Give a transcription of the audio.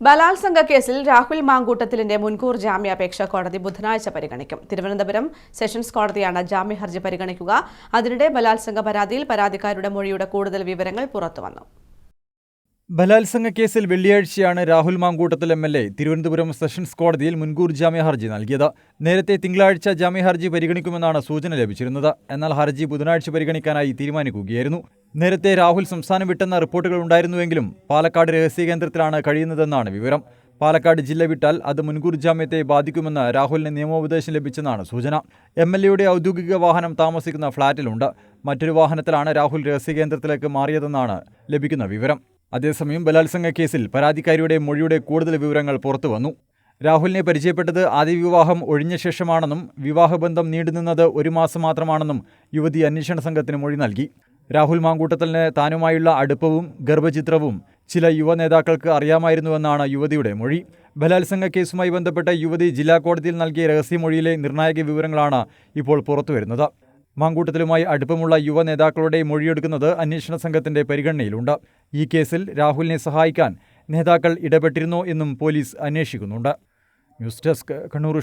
ബലാത്സംഗ കേസിൽ രാഹുൽ മാങ്കൂട്ടത്തിലിന്റെ മുൻകൂർ ജാമ്യാപേക്ഷ കോടതി ബുധനാഴ്ച പരിഗണിക്കും. തിരുവനന്തപുരം സെഷൻസ് കോടതിയാണ് ജാമ്യ ഹർജി പരിഗണിക്കുക. അതിനിടെ ബലാത്സംഗ പരാതിയിൽ പരാതിക്കാരുടെ മൊഴിയുടെ കൂടുതൽ വിവരങ്ങൾ പുറത്തുവന്നു. ബലാത്സംഗ കേസിൽ വെള്ളിയാഴ്ചയാണ് Rahul Mamkootathil M L A Thiruvananthapuram sessions കോടതിയിൽ മുൻകൂർ ജാമ്യ ഹർജി നൽകിയത്. നേരത്തെ തിങ്കളാഴ്ച ജാമ്യ ഹർജി പരിഗണിക്കുമെന്നാണ് സൂചന ലഭിച്ചിരുന്നത്. എന്നാൽ ഹർജി ബുധനാഴ്ച പരിഗണിക്കാനായി തീരുമാനിക്കുകയായിരുന്നു. നേരത്തെ രാഹുൽ സംസ്ഥാനം വിട്ടെന്ന റിപ്പോർട്ടുകൾ ഉണ്ടായിരുന്നുവെങ്കിലും പാലക്കാട് രഹസ്യ കേന്ദ്രത്തിലാണ് കഴിയുന്നതെന്നാണ് വിവരം. പാലക്കാട് ജില്ല വിട്ടാൽ അത് മുൻകൂർ ജാമ്യത്തെ ബാധിക്കുമെന്ന് രാഹുലിന് നിയമോപദേശം ലഭിച്ചെന്നാണ് സൂചന. എം എൽ എയുടെ ഔദ്യോഗിക വാഹനം താമസിക്കുന്ന ഫ്ളാറ്റിലുണ്ട്. മറ്റൊരു വാഹനത്തിലാണ് രാഹുൽ രഹസ്യ കേന്ദ്രത്തിലേക്ക് മാറിയതെന്നാണ് ലഭിക്കുന്ന വിവരം. അതേസമയം ബലാത്സംഗ കേസിൽ പരാതിക്കാരിയുടെ മൊഴിയുടെ കൂടുതൽ വിവരങ്ങൾ പുറത്തുവന്നു രാഹുലിനെ പരിചയപ്പെട്ടത് ആദ്യ വിവാഹം ഒഴിഞ്ഞ ശേഷമാണെന്നും വിവാഹബന്ധം നീണ്ടുനിന്നത് ഒരു മാസം മാത്രമാണെന്നും യുവതി അന്വേഷണ സംഘത്തിന് മൊഴി നൽകി. രാഹുൽ മാങ്കൂട്ടത്തലിന് താനുമായുള്ള അടുപ്പവും ഗർഭചിത്രവും ചില യുവ നേതാക്കൾക്ക് അറിയാമായിരുന്നുവെന്നാണ് യുവതിയുടെ മൊഴി. ബലാത്സംഗ കേസുമായി ബന്ധപ്പെട്ട യുവതി ജില്ലാ കോടതിയിൽ നൽകിയ രഹസ്യമൊഴിയിലെ നിർണായക വിവരങ്ങളാണ് ഇപ്പോൾ പുറത്തുവരുന്നത്. മാങ്കൂട്ടത്തിലുമായി അടുപ്പമുള്ള യുവ നേതാക്കളുടെ മൊഴിയെടുക്കുന്നത് അന്വേഷണ സംഘത്തിന്റെ പരിഗണനയിലുണ്ട്. ഈ കേസിൽ രാഹുലിനെ സഹായിക്കാൻ നേതാക്കൾ ഇടപെട്ടിരുന്നോ എന്നും പോലീസ് അന്വേഷിക്കുന്നുണ്ട്. News desk Kannur